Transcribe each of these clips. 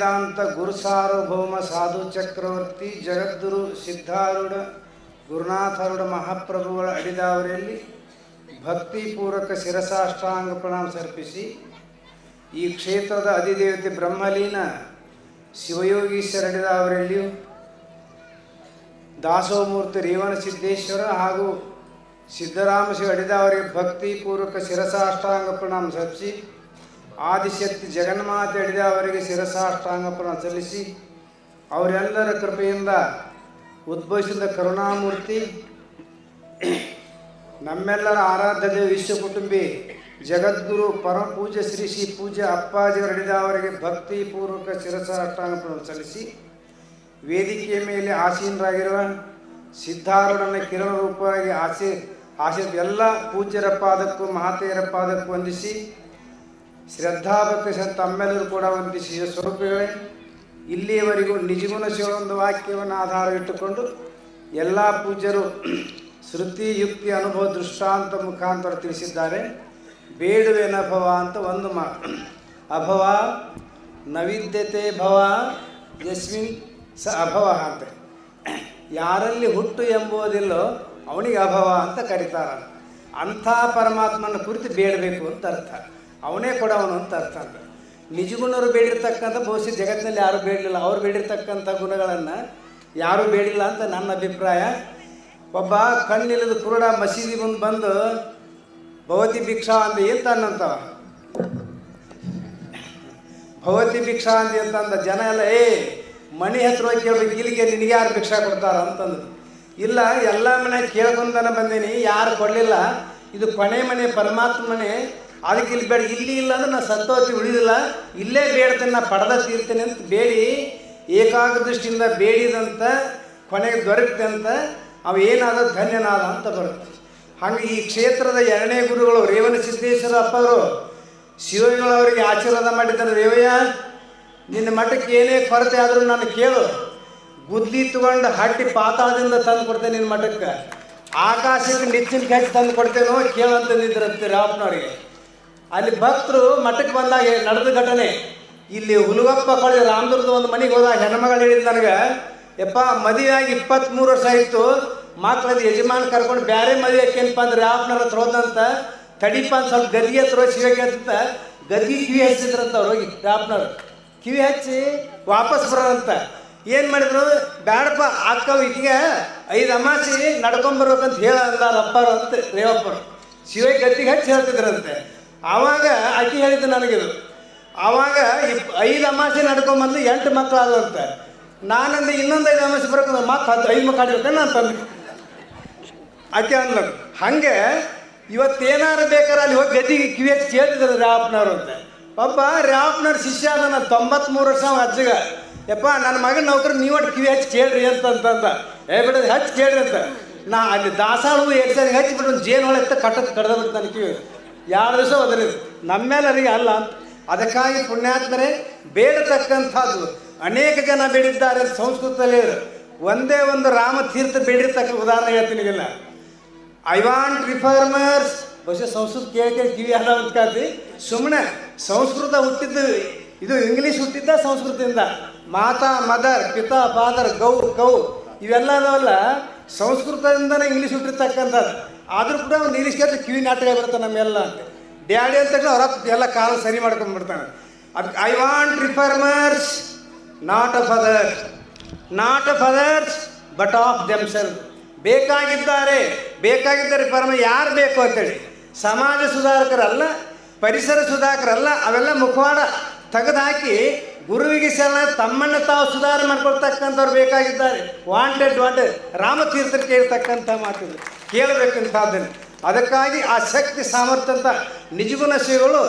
ವೇದಾಂತ ಗುರು ಸಾರ್ವಭೌಮ ಸಾಧು ಚಕ್ರವರ್ತಿ ಜಗದ್ಗುರು ಸಿದ್ಧಾರೂಢ ಗುರುನಾಥರುಡ ಮಹಾಪ್ರಭುಗಳ ಅಡಿದಾವರಿಯಲ್ಲಿ ಭಕ್ತಿಪೂರ್ವಕ ಶಿರಸಾಷ್ಟಾಂಗ ಪ್ರಣಾಮ ಸರ್ಪಿಸಿ ಈ ಕ್ಷೇತ್ರದ ಅಧಿದೇವತೆ ಬ್ರಹ್ಮಲೀನ ಶಿವಯೋಗೀಶ್ವರ ಅಡಿದಾವರಿಯಲ್ಲಿಯೂ ದಾಸೋಮೂರ್ತಿ ರೇವಣ ಸಿದ್ದೇಶ್ವರ ಹಾಗೂ ಸಿದ್ದರಾಮ ಶಿವ ಅಡಿದಾವರಿಗೆ ಭಕ್ತಿಪೂರ್ವಕ ಶಿರಸಾಷ್ಟಾಂಗ ಪ್ರಣಾಮ ಸಲ್ಲಿಸಿ ಆದಿಶಕ್ತಿ ಜಗನ್ಮಾತೆ ಅವರಿಗೆ ಶಿರಸಾಷ್ಟಾಂಗ ಪ್ರಣಾಮ ಸಲ್ಲಿಸಿ. ಅವರೆಲ್ಲರ ಕೃಪೆಯಿಂದ ಉದ್ಭವಿಸಿದ ಕರುಣಾಮೂರ್ತಿ, ನಮ್ಮೆಲ್ಲರ ಆರಾಧ್ಯ ವಿಶ್ವ ಕುಟುಂಬಿ, ಜಗದ್ಗುರು ಪರಮಪೂಜೆ ಶ್ರೀ ಶ್ರೀ ಪೂಜೆ ಅಪ್ಪಾಜಿಯವರ ಅಡಿದ ಅವರಿಗೆ ಭಕ್ತಿಪೂರ್ವಕ ಶಿರಸಾಷ್ಟಾಂಗ ಪ್ರಣಾಮ ಸಲ್ಲಿಸಿ. ವೇದಿಕೆಯ ಮೇಲೆ ಆಸೀನರಾಗಿರುವ ಸಿದ್ಧಾರೂಢನ ಕಿರಣ ರೂಪವಾಗಿ ಆಸೆ ಆಸೆ ಎಲ್ಲ ಪೂಜ್ಯರ ಪಾದಕ್ಕೂ ಮಹಾತೆಯರ ಪಾದಕ್ಕೂ ವಂದಿಸಿ. ಶ್ರದ್ಧಾಭಕ್ತಿ ಸಹ ತಮ್ಮೆಲ್ಲರೂ ಕೂಡ ವಂದಿಸಿ ಸ್ವರೂಪಗಳೇ. ಇಲ್ಲಿಯವರೆಗೂ ನಿಜಗುಣ ಶಿವನೊಂದು ವಾಕ್ಯವನ್ನು ಆಧಾರ ಇಟ್ಟುಕೊಂಡು ಎಲ್ಲ ಪೂಜ್ಯರು ಶ್ರುತಿ, ಯುಕ್ತಿ, ಅನುಭವ, ದೃಷ್ಟಾಂತ ಮುಖಾಂತರ ತಿಳಿಸಿದ್ದಾರೆ. ಬೇಡುವೆನ ಭವ ಅಂತ ಒಂದು ಮಾ ಅಭವ ನವಿದ್ಯತೆ ಭವ, ಯಸ್ಮಿನ್ ಸ ಅಭವ ಅಂತ. ಯಾರಲ್ಲಿ ಹುಟ್ಟು ಎಂಬುವುದಿಲ್ಲೋ ಅವನಿಗೆ ಅಭವ ಅಂತ ಕರೀತಾರ ಅಂಥ ಪರಮಾತ್ಮನ ಕುರಿತು ಬೇಡಬೇಕು ಅಂತ ಅರ್ಥ. ಅವನೇ ಕೊಡವನು ಅಂತ ಅರ್ಥ ಅಂತ. ನಿಜಗುಣರು ಬೇಡಿರ್ತಕ್ಕಂಥ, ಬಹುಶಃ ಜಗತ್ತಿನಲ್ಲಿ ಯಾರು ಬೇಡಲಿಲ್ಲ ಅವ್ರು ಬೇಡಿರ್ತಕ್ಕಂಥ ಗುಣಗಳನ್ನು ಯಾರೂ ಬೇಡಿಲ್ಲ ಅಂತ ನನ್ನ ಅಭಿಪ್ರಾಯ. ಒಬ್ಬ ಕಣ್ಣಿಲ್ಲದ ಕುರುಡ ಮಸೀದಿ ಮುಂದೆ ಬಂದು, ಭವತಿ ಭಿಕ್ಷಾ ಅಂತ ಏನು ತನ್ನಂತವ ಭವತಿ ಭಿಕ್ಷಾ ಅಂತ ಅಂತಂದ ಜನ ಎಲ್ಲ, ಏ, ಮಣಿ ಹತ್ರ ಹೋಗಿ ಕೇಳ್ಬೇಕು, ಇಲ್ಲಿಗೆ ನಿನಗೆ ಯಾರು ಭಿಕ್ಷಾ ಕೊಡ್ತಾರ? ಅಂತಂದು ಇಲ್ಲ, ಎಲ್ಲ ಮನೆ ಕೇಳ್ಕೊಂತಾನೆ ಬಂದೀನಿ, ಯಾರು ಕೊಡಲಿಲ್ಲ. ಇದು ಕೊನೆ ಮನೆ, ಪರಮಾತ್ಮನೇ ಮನೆ ಅದಕ್ಕೆ ಇಲ್ಲಿ ಬೇಡ, ಇಲ್ಲಿ ಇಲ್ಲ ಅಂದ್ರೆ ನಾನು ಸತ್ತೋತಿ ಉಳಿದಿಲ್ಲ. ಇಲ್ಲೇ ಬೇಡ್ತೇನೆ, ನಾ ಪಡೆದ ತೀರ್ತೇನೆ ಅಂತ ಬೇಡಿ. ಏಕಾಗ್ರ ದೃಷ್ಟಿಯಿಂದ ಬೇಡಿದಂತ, ಕೊನೆಗೆ ದೊರಕತೆ ಅಂತ, ಅವ ಏನಾದ ಧನ್ಯನಾದ ಅಂತ ಬರುತ್ತೆ. ಹಾಗೆ ಈ ಕ್ಷೇತ್ರದ ಎರಡನೇ ಗುರುಗಳು ರೇವಣ ಸಿದ್ದೇಶ್ವರ ಅಪ್ಪರು ಶಿವಗಳವರಿಗೆ ಆಶೀರ್ವಾದ ಮಾಡಿದ್ದಾರೆ ರೇವಯ್ಯ. ನಿನ್ನ ಮಠಕ್ಕೆ ಏನೇ ಕೊರತೆ ಆದರೂ ನಾನು ಕೇಳು. ಗುದ್ಲಿ ತಗೊಂಡು ಹಟ್ಟಿ ಪಾತಾಳದಿಂದ ತಂದು ಕೊಡ್ತೇನೆ ನಿನ್ನ ಮಠಕ್ಕೆ. ಆಕಾಶಕ್ಕೆ ನಿಚ್ಚಿನ ಹಚ್ಚಿ ತಂದು ಕೊಡ್ತೇನೋ ಕೇಳಂತಂದಿದ್ರಂತೆ ರಾಮನವರಿಗೆ ಅಲ್ಲಿ ಭಕ್ತರು ಮಠಕ್ಕೆ ಬಂದಾಗ ನಡೆದ ಘಟನೆ. ಇಲ್ಲಿ ಹುಲಗಪ್ಪ ಕಳೆದ ರಾಮದುರ್ಗದ ಒಂದು ಮನೆಗೆ ಹೋದಾಗ ಹೆಣ್ಮಗಳು ಹೇಳಿದ ನನಗೆ, ಯಪ್ಪ, ಮದುವೆಯಾಗಿ ಇಪ್ಪತ್ತ್ಮೂರು ವರ್ಷ ಆಯಿತು. ಮಕ್ಕಳದ್ದು ಯಜಮಾನ್ ಕರ್ಕೊಂಡು ಬೇರೆ ಮದುವೆ ಏನಪ್ಪ ಅಂದ್ರೆ ಆಪ್ನರ ಹತ್ರ ಹೋದಂತ ತಡಿಪ ಅಂತ ಸ್ವಲ್ಪ ಗದಿಗೆ ಹತ್ರ ಸಿಗಬೇಕಂತ ಗದಿಗೆ ಕಿವಿ ಹಚ್ಚಿದ್ರಂತ ಅವ್ರು ಹೋಗಿ ರಾಮನವ್ರು. ಕಿವಿ ಹಚ್ಚಿ ವಾಪಸ್ ಬರೋರಂತ. ಏನು ಮಾಡಿದ್ರು? ಬ್ಯಾಡಪ್ಪ, ಅಕ್ಕವು ಈಕಿಗೆ ಐದು ಅಮಾಸಿ ನಡ್ಕೊಂಬರ್ಬೇಕಂತ ಹೇಳ ಅಂದಾರ ಅಪ್ಪರು ಅಂತ ರೇವಪ್ಪರು. ಶಿವ ಗದ್ದಿಗೆ ಹಚ್ಚಿ ಹೇಳ್ತಿದ್ರಂತೆ. ಆವಾಗ ಆಕೆ ಹೇಳಿದ್ದು ನನಗಿದು. ಆವಾಗ ಐದು ಅಮಾಸೆ ನಡ್ಕೊಂಬಂದು ಎಂಟು ಮಕ್ಕಳು ಆದಂತೆ ನಾನಂದ್ರೆ ಇನ್ನೊಂದು ಐದು ಅಮಾಸೆ ಬರೋಕೆ ಮತ್ತೆ ಹತ್ತು ಐದು ಮಕ್ಕಳು ಆಡ್ಬೇಕು ನಾನು ತಂದೆ ಆಕೆ ಅಂದ್ಲು, ಹಾಗೆ ಇವತ್ತೇನಾರು ಬೇಕಾದ್ರೆ ಅಲ್ಲಿ ಹೋಗಿ ಗದ್ದಿಗೆ ಕಿವಿ ಹಚ್ಚಿ ಕೇಳ್ತಿದ್ರು ರ್ಯಾಪ್ನವ್ರು ಅಂತ. ಪಾಪ ರ್ಯಾಪ್ನವ್ರ ಶಿಷ್ಯ ಅದನ್ನ ತೊಂಬತ್ಮೂರು ವರ್ಷ ಅಜ್ಜಗ. ಯಪ್ಪ, ನನ್ನ ಮಗನ ನೌಕರಿ ನೀವು ಒಟ್ಟು ಕಿವಿ ಹಚ್ಚಿ ಕೇಳ್ರಿ ಅಂತಂತಂದ ಏ ಬಿಡ, ಹಚ್ಚಿ ಕೇಳ್ರಿ ಅಂತ. ನಾ ಅಲ್ಲಿ ದಾಸಾಳು ಎಕ್ಸಾರಿಗೆ ಹಚ್ಚಿ ಬಿಟ್ಟು ಜೇನು ಹೊಳೆ ಕಟ್ಟಕ್ಕೆ ಕಡ್ದ ಕಿವಿ ಎರಡು ದಿವಸ ನಮ್ಮ ನಮ್ಮೆಲ್ಲರಿಗೆ ಅಲ್ಲ. ಅಂತ ಅದಕ್ಕಾಗಿ ಪುಣ್ಯಾತ್ಮರೇ, ಬೇಡತಕ್ಕಂಥದ್ದು ಅನೇಕ ಜನ ಬೇಡಿದ್ದಾರೆ ಸಂಸ್ಕೃತದಲ್ಲಿ. ಒಂದೇ ಒಂದು ರಾಮ ತೀರ್ಥ ಬೇಡಿರ್ತಕ್ಕ ಉದಾಹರಣೆ ಹೇಳ್ತೀನಿ ಇಲ್ಲ ಐ ವಾಂಟ್ ರಿಫಾರ್ಮರ್ಸ್ ಬಹುಶಃ ಸಂಸ್ಕೃತ ಕೇಳಿ ಕಿವಿ ಅಲ್ಲ ಅಂತ ಕಾತಿ ಸುಮ್ಮನೆ ಸಂಸ್ಕೃತ ಹುಟ್ಟಿದ್ದು, ಇದು ಇಂಗ್ಲೀಷ್ ಹುಟ್ಟಿದ್ದ ಸಂಸ್ಕೃತದಿಂದ. ಮಾತಾ, ಮದರ್, ಪಿತಾ ಫಾದರ್ ಗೌ ಗೌ ಇವೆಲ್ಲ ಅದಾವಲ್ಲ, ಸಂಸ್ಕೃತದಿಂದನೇ ಇಂಗ್ಲೀಷ್ ಹುಟ್ಟಿರ್ತಕ್ಕಂಥದ್ದು. ಆದರೂ ಕೂಡ ಒಂದು ಇಂಗ್ಲೀಷ್ ಕೇಳಿದ್ರೆ ಕಿವಿ ನಾಟಕ ಬರುತ್ತೆ ನಮ್ಮೆಲ್ಲ ಅಂತ. ಡ್ಯಾಡಿ ಅಂತ ಅವ್ರ ಎಲ್ಲ ಕಾಲ ಸರಿ ಮಾಡ್ಕೊಂಡ್ಬಿಡ್ತಾನೆ ಅದಕ್ಕೆ I want reformers not a fathers not a fathers but of themselves ಬೇಕಾಗಿದ್ದಾರೆ ಬೇಕಾಗಿದ್ದಾರೆ ರಿಫರ್ಮರ್ ಯಾರು ಬೇಕು ಅಂತೇಳಿ. ಸಮಾಜ ಸುಧಾರಕರಲ್ಲ, ಪರಿಸರ ಸುಧಾರಕರಲ್ಲ, ಅವೆಲ್ಲ ಮುಖವಾಡ ತೆಗೆದುಹಾಕಿ ಗುರುವಿಗೆ ಸಲ ತಮ್ಮನ್ನು ತಾವು ಸುಧಾರಣೆ ಮಾಡ್ಕೊಳ್ತಕ್ಕಂಥವ್ರು ಬೇಕಾಗಿದ್ದಾರೆ. ವಾಂಟೆಡ್ ವಾಂಟೆಡ್ ರಾಮತೀರ್ಥರು ಕೇಳ್ತಕ್ಕಂಥ ಕೇಳಬೇಕಂತ ಕೇಳಬೇಕಂತದ್ದನ್ನು ಅದಕ್ಕಾಗಿ ಆ ಶಕ್ತಿ, ಸಾಮರ್ಥ್ಯ ಅಂತ ನಿಜಗುಣ ಶ್ರೀಗಳು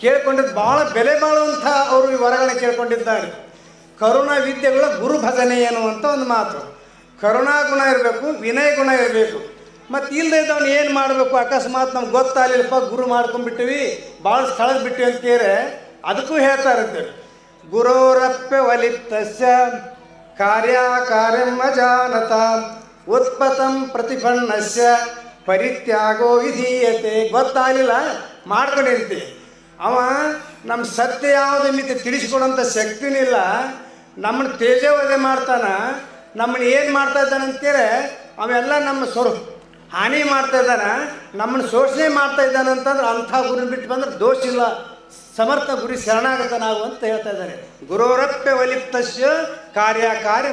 ಕೇಳ್ಕೊಂಡಿದ್ದು ಭಾಳ ಬೆಲೆ ಬಾಳುವಂಥ ಅವರು ಈ ವರಗಳನ್ನ ಕೇಳ್ಕೊಂಡಿದ್ದಾರೆ. ಕರುಣಾ ವಿದ್ಯೆಗಳ ಗುರು ಭಜನೆ ಏನು ಅಂತ ಒಂದು ಮಾತು. ಕರುಣಾ ಗುಣ ಇರಬೇಕು, ವಿನಯ ಗುಣ ಇರಬೇಕು. ಮತ್ತು ಇಲ್ಲದೆ ಇದ್ದವನು ಏನು ಮಾಡಬೇಕು? ಅಕಸ್ಮಾತ್ ನಮ್ಗೆ ಗೊತ್ತಾಗಲಿಲ್ಲಪ್ಪ, ಗುರು ಮಾಡ್ಕೊಂಡ್ಬಿಟ್ಟಿವಿ ಭಾಳ ಸ್ಥಳದ ಬಿಟ್ಟಿವಿ ಅಂತ ಕೇರೆ ಅದಕ್ಕೂ ಹೇಳ್ತಾ ಇರ್ತೇವೆ ಗುರೋರಪ್ಪೆ ವಲಿಪ್ತಸ್ಯ ಕಾರ್ಯ ಕಾರ್ಯಂ ಅಜಾನತ ಉತ್ಪತಂ ಪ್ರತಿಪನ್ನಸ್ಯ. ಪರಿತ್ಯಾಗೋ ವಿಧೀಯತೆ ಗೊತ್ತಾಗಲಿಲ್ಲ ಮಾಡ್ಕೊಂಡಿರ್ತೀವಿ ಅವ ನಮ್ಮ ಸತ್ಯ ಯಾವುದು ಮಿತಿ ತಿಳಿಸ್ಕೊಡೋಂಥ ಶಕ್ತಿನೂ ಇಲ್ಲ ನಮ್ಮನ್ನು ತೇಜೋವಧೆ ಮಾಡ್ತಾನ. ನಮ್ಮನ್ನು ಏನು ಮಾಡ್ತಾ ಇದ್ದಾನೆ ಅಂತೇಳಿ ಅವೆಲ್ಲ ನಮ್ಮ ಸ್ವರ ಹಾನಿ ಮಾಡ್ತಾ ಇದ್ದಾನೆ. ನಮ್ಮನ್ನು ಶೋಷಣೆ ಮಾಡ್ತಾ ಇದ್ದಾನೆ ಅಂತಂದ್ರೆ ಅಂಥ ಗುರು ಬಿಟ್ಟು ಬಂದ್ರೆ ದೋಷ ಇಲ್ಲ. ಸಮರ್ಥ ಗುರಿ ಶರಣಾಗತ ನಾವು ಅಂತ ಹೇಳ್ತಾ ಇದ್ದಾರೆ. ಗುರೋರಪ್ಯ ವಲಿಪ್ತಸ್ಯ ಕಾರ್ಯಕಾರಿ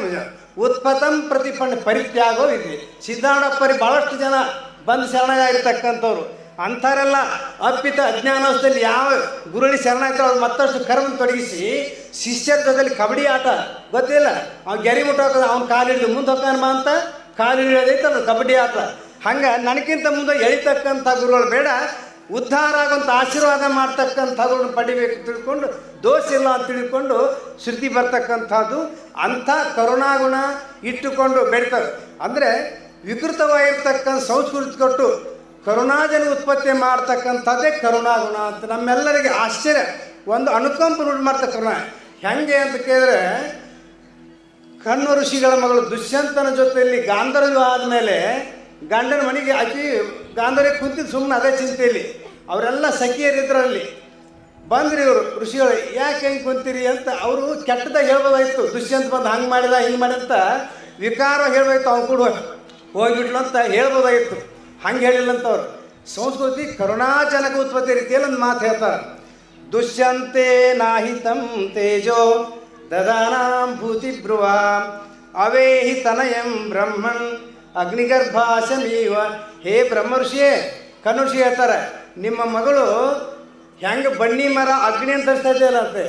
ಉತ್ಪತಂ ಪ್ರತಿಪನ್ನ ಪರಿತ್ಯಾಗೋ ಇದೆ ಸಿದ್ಧಾರೂಢಪ್ಪರಿ ಭಾಳಷ್ಟು ಜನ ಬಂದು ಶರಣಾಗಿರ್ತಕ್ಕಂಥವ್ರು ಅಂಥವರೆಲ್ಲ ಅರ್ಪಿತ ಅಜ್ಞಾನವಸ್ಥೆಯಲ್ಲಿ ಯಾವ ಗುರುಳಿ ಶರಣಾಗ್ತಾರೋ ಅವ್ರು ಮತ್ತಷ್ಟು ಕರ್ಮ ತೊಡಗಿಸಿ ಶಿಷ್ಯತ್ವದಲ್ಲಿ ಕಬಡ್ಡಿ ಆಟ, ಗೊತ್ತಿಲ್ಲ? ಅವ್ನು ಗೆರಿ ಮುಟ್ಟೋಕ ಅವ್ನ ಕಾಲಿಡ್ಲಿ ಮುಂದೆ ಹೋಗ್ತಾನಮ್ಮ ಅಂತ ಕಾಲಿಡಿಯೋದೈತಲ್ಲ ಕಬಡ್ಡಿ ಆಟ. ಹಂಗೆ ನನಗಿಂತ ಮುಂದೆ ಎಳಿತಕ್ಕಂಥ ಗುರುಗಳು ಬೇಡ. ಉದ್ಧಾರ ಆಗುವಂಥ ಆಶೀರ್ವಾದ ಮಾಡ್ತಕ್ಕಂಥವ್ರನ್ನ ಪಡಿಬೇಕು ತಿಳ್ಕೊಂಡು, ದೋಷ ಇಲ್ಲ ಅಂತ ತಿಳ್ಕೊಂಡು ಶ್ರುತಿ ಬರ್ತಕ್ಕಂಥದ್ದು ಅಂಥ ಕರುಣಾಗುಣ ಇಟ್ಟುಕೊಂಡು ಬೆಳಿತಾರೆ ಅಂದರೆ ವಿಕೃತವಾಗಿರ್ತಕ್ಕಂಥ ಸಂಸ್ಕೃತಿ ಕೊಟ್ಟು ಕರುಣಾಜನ ಉತ್ಪತ್ತಿ ಮಾಡ್ತಕ್ಕಂಥದ್ದೇ ಕರುಣಾಗುಣ ಅಂತ ನಮ್ಮೆಲ್ಲರಿಗೆ ಆಶ್ಚರ್ಯ. ಒಂದು ಅನುಕಂಪ ರೂಢಿ ಮಾಡ್ತ ಕರುಣ. ಹೆಂಗೆ ಅಂತ ಕೇಳಿದ್ರೆ, ಕಣ್ಣು ಋಷಿಗಳ ಮಗಳು ದುಷ್ಯಂತನ ಜೊತೆಯಲ್ಲಿ ಗಾಂಧರ್ವ ಆದಮೇಲೆ ಗಂಡನ ಮನೆಗೆ ಅತಿ ಗಾಂಧರ್ಯ ಕುಂತಿದ್ದು ಸುಮ್ಮನೆ ಅದೇ ಚಿಂತೆಯಲ್ಲಿ. ಅವರೆಲ್ಲ ಸಖಿಯರಿದ್ರಲ್ಲಿ ಬಂದ್ರಿ ಇವರು ಋಷಿಗಳು, ಯಾಕೆ ಹೆಂಗೆ ಕುಂತೀರಿ ಅಂತ ಅವರು ಕೆಟ್ಟದಾಗ ಹೇಳ್ಬೋದಾಗಿತ್ತು ದುಷ್ಯಂತ ಬಂದು ಹಂಗೆ ಮಾಡಿದ, ಹಿಂಗೆ ಮಾಡಿ ಅಂತ ವಿಕಾರ ಹೇಳ್ಬೇಕಾಯ್ತು ಅವ್ನು ಕೂಡ ಹೋಗ್ಬಿಟ್ಲು ಅಂತ ಹೇಳ್ಬೋದಾಗಿತ್ತು. ಹಂಗೆ ಹೇಳಿಲ್ಲ ಅಂತ ಅವ್ರು ಸಂಸ್ಕೃತಿ ಕರುಣಾಜನಕ ಉತ್ಪತ್ತಿ ರೀತಿಯಲ್ಲಿ ಒಂದು ಮಾತು ಹೇಳ್ತಾರೆ. ದುಷ್ಯಂತೆ ನಾಹಿತಂ ತೇಜೋ ದದಾನಾಂ ಭೂತಿಭ್ರುವ ಅವೇಹಿ ತನಯಂ ಅಗ್ನಿಗರ್ಭಾಶಮೀವ. ಹೇ ಬ್ರಹ್ಮಋಷಿಯೇ ಕನುಷಿ ಹೇಳ್ತಾರೆ, ನಿಮ್ಮ ಮಗಳು ಹೆಂಗೆ ಬನ್ನಿ ಮರ ಅಗ್ನಿ ಅಂತ ಧರಿಸ್ತಾ ಇದೆಯಲ್ಲ ಅಂತೆ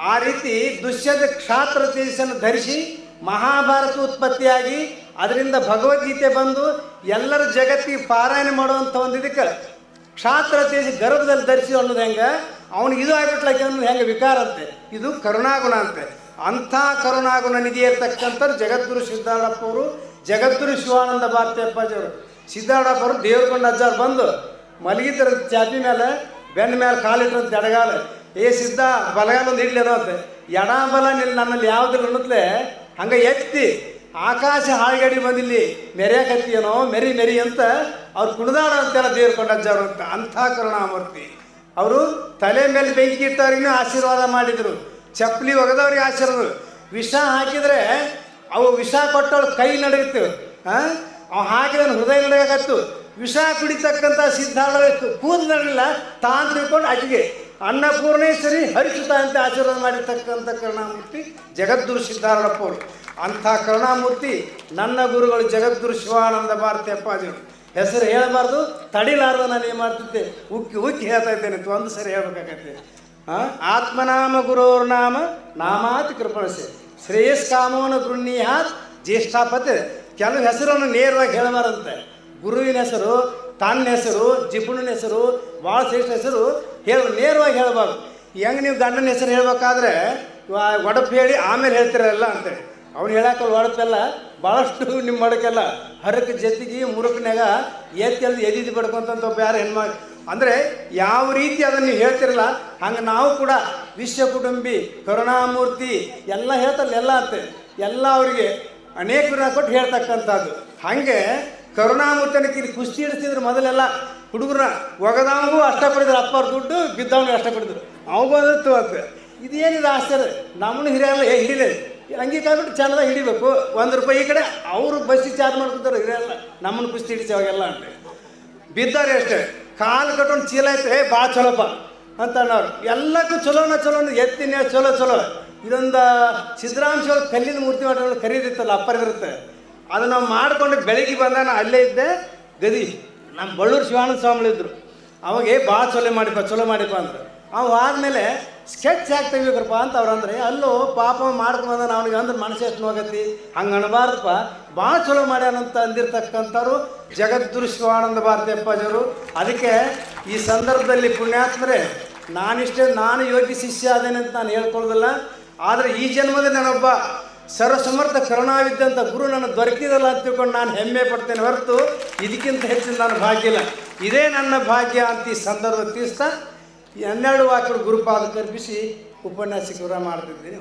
ಆ ರೀತಿ ದುಷ್ಯದ ಕ್ಷಾತ್ರ ತೇಜಸ್ಸನ್ನು ಧರಿಸಿ ಮಹಾಭಾರತ ಉತ್ಪತ್ತಿಯಾಗಿ ಅದರಿಂದ ಭಗವದ್ಗೀತೆ ಬಂದು ಎಲ್ಲರ ಜಗತ್ತಿಗೆ ಪಾರಾಯಣ ಮಾಡುವಂಥ ಒಂದು ಇದಕ್ಕೆ ಕ್ಷಾತ್ರ ತೇಜ ಗರ್ಭದಲ್ಲಿ ಧರಿಸಿ ಅನ್ನೋದು ಹೆಂಗೆ? ಅವನಿಗೆ ಇದು ಆಗ್ಬಿಟ್ಲಕ್ಕೆ ಅನ್ನೋದು ಹೆಂಗೆ ವಿಕಾರ ಅಂತೆ? ಇದು ಕರುಣಾಗುಣ ಅಂತೆ. ಅಂಥ ಕರುಣಾಗುಣ ನಿಧಿ ಇರ್ತಕ್ಕಂಥವ್ರು ಜಗದ್ಗುರು ಸಿದ್ಧಾರೂಢಪ್ಪವರು ಜಗದ್ಗುರು ಶಿವಾನಂದ ಭಾರತಿಯಪ್ಪಾಜಿಯವರು ಸಿದ್ಧಾರಪ್ಪರು ದೇವ್ರಕೊಂಡ ಅಜ್ಜಾರು ಬಂದು ಮಲಗಿದ್ರ ಚಾಪಿ ಮೇಲೆ, ಬೆನ್ನ ಮೇಲೆ ಕಾಲಿಟ್ರಂತ ಎಡಗಾಲ. ಏ ಸಿದ್ಧ ಬಲಗಾಲ ಒಂದು ಇಡ್ಲಿ ಅಂತೆ ಎಡಾಬಲ ಬಲ ನಿಲ್ ನನ್ನಲ್ಲಿ ಯಾವುದಿಲ್ಲ ಅನ್ನತ್ಲೆ ಹಂಗೆ ಎತ್ತಿ ಆಕಾಶ ಹಾಳ್ಗಡಿ ಬಂದಿಲ್ಲಿ ಮೆರೆಯಕತ್ತೀನೋ ಮೆರಿ ಮೆರಿ ಅಂತ ಅವ್ರು ಕುಣಿದಾಡ ಅಂತೆಲ್ಲ ದೇವ್ರ ಅಂತ, ಅಂಥ ಕರುಣಾಮೂರ್ತಿ. ಅವರು ತಲೆ ಮೇಲೆ ಬೆಂಕಿ ಇಟ್ಟವ್ರಿಗೂ ಆಶೀರ್ವಾದ ಮಾಡಿದರು. ಚಪ್ಪಲಿ ಒಗೆದವ್ರಿಗೆ ಆಶೀರ್ವಾದ. ವಿಷ ಹಾಕಿದರೆ ಅವು ವಿಷ ಕೊಟ್ಟವಳು ಕೈ ನಡಗಿತ್ತು ಹಾಂ ಅವು ಹಾಕಿದ ಹೃದಯ ನಡಗತ್ತು ವಿಷ ಕುಡಿತಕ್ಕಂಥ ಸಿದ್ಧಾರ್ಥ ಕೂದಲು ನಡಲಿಲ್ಲ ತಾನು ಅಜ್ಜಿಗೆ ಆಕೆಗೆ ಅನ್ನಪೂರ್ಣೇಶ್ವರಿ ಹರಿಸುತ್ತ ಅಂತ ಆಶೀರ್ವಾದ ಮಾಡಿರ್ತಕ್ಕಂಥ ಕರುಣಾಮೂರ್ತಿ ಜಗದ್ಗುರು ಸಿದ್ಧಾರೂಢಪ್ಪ ಅವರು ಅಂಥ ಕರುಣಾಮೂರ್ತಿ ನನ್ನ ಗುರುಗಳು ಜಗದ್ಗುರು ಶಿವಾನಂದ ಭಾರತಿ ಅಪ್ಪಾಜಿಗಳು ಹೆಸರು ಹೇಳಬಾರ್ದು, ತಡಿಲಾರದ ನಾನು ಏನು ಮಾಡ್ತಿದ್ದೆ? ಉಕ್ಕಿ ಉಕ್ಕಿ ಹೇಳ್ತಾ ಇದ್ದೇನೆ ಒಂದು ಸರಿ ಹೇಳ್ಬೇಕಾಗತ್ತೆ. ಹಾಂ ಆತ್ಮನಾಮ ಗುರೋರ್ ನಾಮ, ನಾಮಾತಿ ಕೃಪಣಸೆ. ಶ್ರೇಯಸ್ ಕಾಮೋನ ಗೃಹ್ಣೀಯಾತ್ ಜ್ಯೇಷ್ಠಾಪತೆ. ಕೆಲವು ಹೆಸರನ್ನು ನೇರವಾಗಿ ಹೇಳಬಾರಂತೆ ಗುರುವಿನ ಹೆಸರು, ತನ್ನ ಹೆಸರು, ಜಿಪುಣನ ಹೆಸರು ಭಾಳ ಶ್ರೇಷ್ಠ ಹೆಸರು ಹೇಳ, ನೇರವಾಗಿ ಹೇಳಬಾರ್ದು. ಹೆಂಗೆ ನೀವು ಗಂಡನ ಹೆಸರು ಹೇಳ್ಬೇಕಾದ್ರೆ ಒಡಪು ಹೇಳಿ ಆಮೇಲೆ ಹೇಳ್ತಿರಲ್ಲ ಅಂತ ಅವ್ನು ಹೇಳಕ್ಕಲ್ಲ ಒಡಪೆಲ್ಲ ಭಾಳಷ್ಟು ನಿಮ್ಮ ಮಡಕೆಲ್ಲ. ಹರಕ ಜೊತೆಗೆ ಮುರುಕನ್ಯಾಗ ಎತ್ತೆಲ್ದು ಎದಿದ್ದು ಬಡ್ಕೊಂತಂತ ಒಬ್ಬ ಯಾರು ಹೆಣ್ಮ ಅಂದರೆ ಯಾವ ರೀತಿ ಅದನ್ನು ನೀವು ಹೇಳ್ತಿರಲ್ಲ, ಹಂಗೆ ನಾವು ಕೂಡ ವಿಶ್ವ ಕುಟುಂಬಿ, ಕರುಣಾಮೂರ್ತಿ ಎಲ್ಲ ಹೇಳ್ತಲ್ಲ ಎಲ್ಲ ಅಂತೆ ಎಲ್ಲ ಅವರಿಗೆ ಅನೇಕ ಕೊಟ್ಟು ಹೇಳ್ತಕ್ಕಂಥದ್ದು. ಹಾಗೆ ಕರುಣಾಮೂರ್ತನಕ್ಕೆ ಇಲ್ಲಿ ಕುಸ್ತಿ ಇಡ್ತಿದ್ರು ಮೊದಲೆಲ್ಲ ಹುಡುಗರನ್ನ ಒಗದವಂಗೂ ಅಷ್ಟ ಪಡಿದ್ರು ಅಪ್ಪವ್ರ ದುಡ್ಡು ಬಿದ್ದವನಿಗೆ ಅಷ್ಟ ಪಡಿದ್ರು ಅವಾಗೂ ಅದು ಇದೇನಿದೆ ಆಸ್ತಿ ಆಶ್ಚರ್ಯ? ನಮ್ಮನ್ನು ಹಿರಿಯಲ್ಲ ಹೇಗೆ ಹಿಡಿಲೆ. ಹಂಗೆ ಚೆನ್ನದ ಹಿಡಿಬೇಕು. ಒಂದು ರೂಪಾಯಿ ಈ ಕಡೆ. ಅವರು ಬಸ್ಸಿ ಚಾರ್ಜ್ ಮಾಡ್ಕೊತಾರೆ ಹಿರಿಯಲ್ಲ ನಮ್ಮನ್ನು ಕುಸ್ತಿ ಹಿಡಿಸಿ ಅವಾಗೆಲ್ಲ ಅಂತ. ಬಿದ್ದಾರೆ ಅಷ್ಟೇ. ಕಾಲು ಕಟ್ಟೊಂಡು ಚೀಲ ಐತೆ ಹೇ ಭಾಳ ಚಲೋಪ್ಪ ಅಂತ ಅನ್ನೋರು. ಎಲ್ಲಕ್ಕೂ ಚಲೋನ ಚಲೋ ಅಂದ್ರೆ ಎತ್ತಿನ ಚಲೋ ಚಲೋ. ಇದೊಂದು ಸಿದ್ದರಾಮ ಕಲ್ಲಿನ ಮೂರ್ತಿ ಮಾಡೋದು ಕರೀದಿತ್ತಲ್ಲ ಅಪ್ಪರಿರುತ್ತೆ ಅದು ನಾವು ಮಾಡಿಕೊಂಡು ಬೆಳಿಗ್ಗೆ ಬಂದ ನಾ ಅಲ್ಲೇ ಇದ್ದೆ, ಗದಿ ನಮ್ಮ ಬಳ್ಳೂರು ಶಿವಾನಂದ ಸ್ವಾಮಿಗಳಿದ್ರು ಅವಾಗ, ಏ ಭಾಳ ಚಲೋ ಮಾಡಿಪ್ಪ ಚಲೋ ಮಾಡಿಪ್ಪ ಅಂದ್ರೆ. ಅವು ಆದಮೇಲೆ, ಸ್ಕೆಚ್ ಯಾಕೆ ತೆಗಿಬೇಕ್ರಪ್ಪ ಅಂತ ಅವ್ರು ಅಂದ್ರೆ, ಅಲ್ಲೂ, ಪಾಪ ಮಾಡ್ಕೊಂಬಂದ ಅವನಿಗೆ ಅಂದ್ರೆ ಮನಸ್ಸು ಎಷ್ಟು ನೋಗತಿ ಹಂಗೆ ಅನ್ಬಾರ್ದಪ್ಪ. ಭಾಳ ಚಲೋ ಮಾಡ್ಯಾನಂತ ಅಂದಿರ್ತಕ್ಕಂಥವ್ರು ಜಗದ್ಗುರು ಶಿವಾನಂದ ಭಾರತಿ ಅಪ್ಪಾಜಿಯವರು. ಅದಕ್ಕೆ ಈ ಸಂದರ್ಭದಲ್ಲಿ ಪುಣ್ಯಾತ್ಮರೇ, ನಾನಿಷ್ಟೇ, ನಾನು ಯೋಗ್ಯ ಶಿಷ್ಯ ಆದೇನೆ ಅಂತ ನಾನು ಹೇಳ್ಕೊಳ್ಳೋದಿಲ್ಲ. ಆದರೆ ಈ ಜನ್ಮದಲ್ಲಿ ನಾನೊಬ್ಬ ಸರ್ವಸಮರ್ಥ ಕರುಣಾವಿದ್ದಂಥ ಗುರು ನನ್ನ ದೊರಕಿದಲ್ಲ ಅಂತ ತಿಳ್ಕೊಂಡು ನಾನು ಹೆಮ್ಮೆ ಪಡ್ತೇನೆ ಹೊರತು ಇದಕ್ಕಿಂತ ಹೆಚ್ಚಿನ ನಾನು ಭಾಗ್ಯ ಇಲ್ಲ. ಇದೇ ನನ್ನ ಭಾಗ್ಯ ಅಂತ ಈ ಸಂದರ್ಭ ತೀರಿಸ್ತಾ ಹನ್ನೆರಡು ವಾಕ್ಯಗಳು ಗುರುಪಾದ ಕಲ್ಪಿಸಿ ಉಪನ್ಯಾಸಕರ ಮಾಡ್ತಿದ್ದೀನಿ.